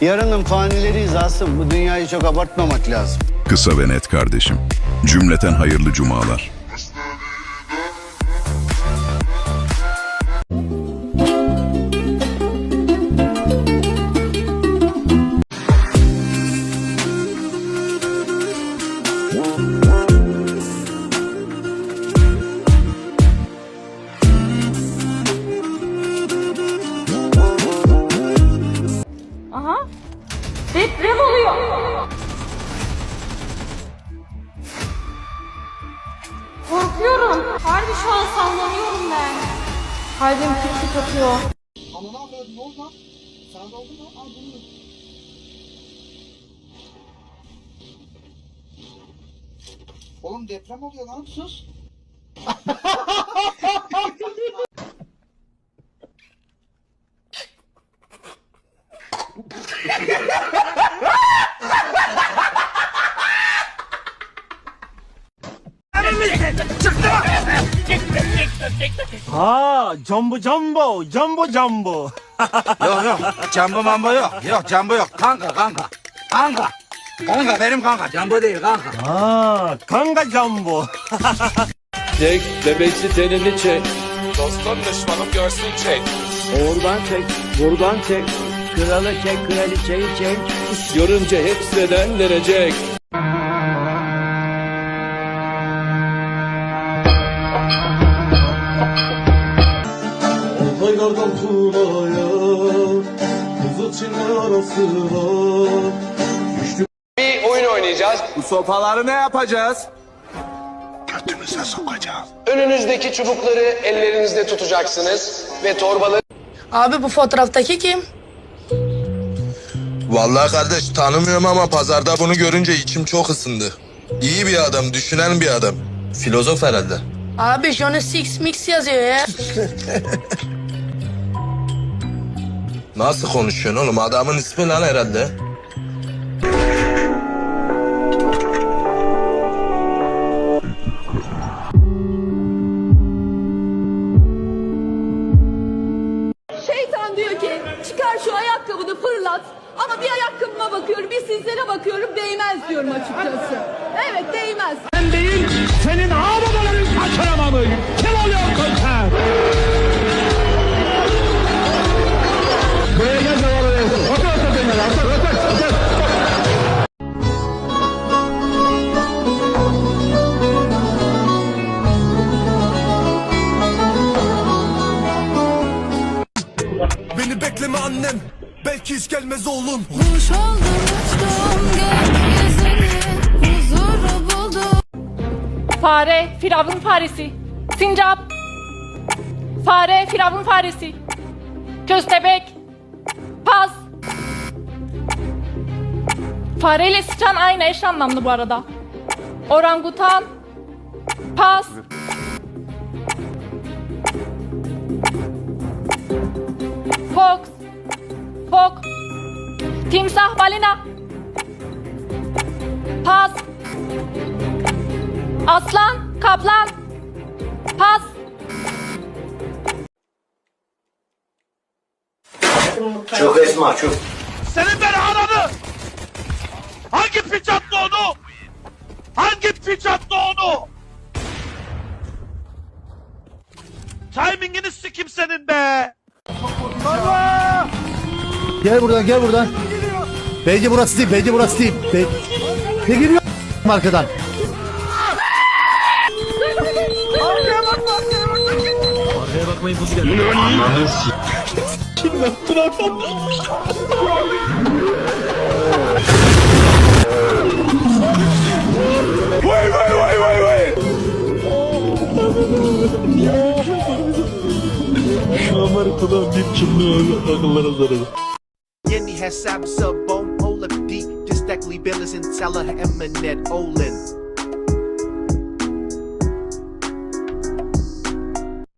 Yarının fanileriyiz Asım. Bu dünyayı çok abartmamak lazım. Kısa ve net kardeşim. Cümleten hayırlı cumalar. Deprem oluyor. Korkuyorum. Harbi şu an sallanıyorum ben. Kalbim küt küt atıyor. Ananı avradım ne oldu lan? Sağda oldu mu? Al bunu. Oğlum deprem oluyor lan sus. Ha, jumbo jumbo, jumbo jumbo. yok yok, jumbo mambo yok. Yok jumbo yok, kanka kanka. Kanka. Kanka benim kanka, jumbo değil kanka. Ha, kanka jumbo. çek, bebeksi tenini çek. Dostum düşmanım görsün çek. Oradan çek, buradan çek. Kralı çek, kraliçeyi çek. Görünce hepsi edenlere. Tuğla'ya Kızıl Çin'le arasına Bir oyun oynayacağız. Bu sopaları ne yapacağız? Önünüzdeki çubukları ellerinizde tutacaksınız ve torbaları Abi bu fotoğraftaki kim? Vallahi kardeş tanımıyorum ama pazarda bunu görünce içim çok ısındı. İyi bir adam, düşünen bir adam. Filozof herhalde. Abi Johnny Six Mix yazıyor ya. Nasıl konuşuyorsun oğlum? Adamın ismi lan herhalde. Şeytan diyor ki çıkar şu ayakkabını fırlat. Ama bir ayakkabıma bakıyorum bir sizlere bakıyorum değmez diyorum açıkçası. Evet değmez. senin ağababaların kaçıramamış. Kim oluyorsun sen? Bekleme annem. Belki hiç gelmez oğlum. Kuş oldum uçtum gökyüzüne huzuru buldum. Fare, firavun faresi. Sincap. Fare, firavun faresi. Köstebek. Pas. Fareyle sıçan aynı eş anlamlı bu arada. Orangutan. Pas. Fox. Timsah balina. Pas. Aslan, kaplan. Pas. Çok esma çok. Senin ben ananı! Hangi piç attı onu? Hangi piç attı onu? Timingini sikim senin be! Baba! Gel buradan gel buradan. Bence burası değil. Bence burası değil. Be ne giriyor arkadan? her samme som bom Olaf D Distakli billesin tällä emme net olen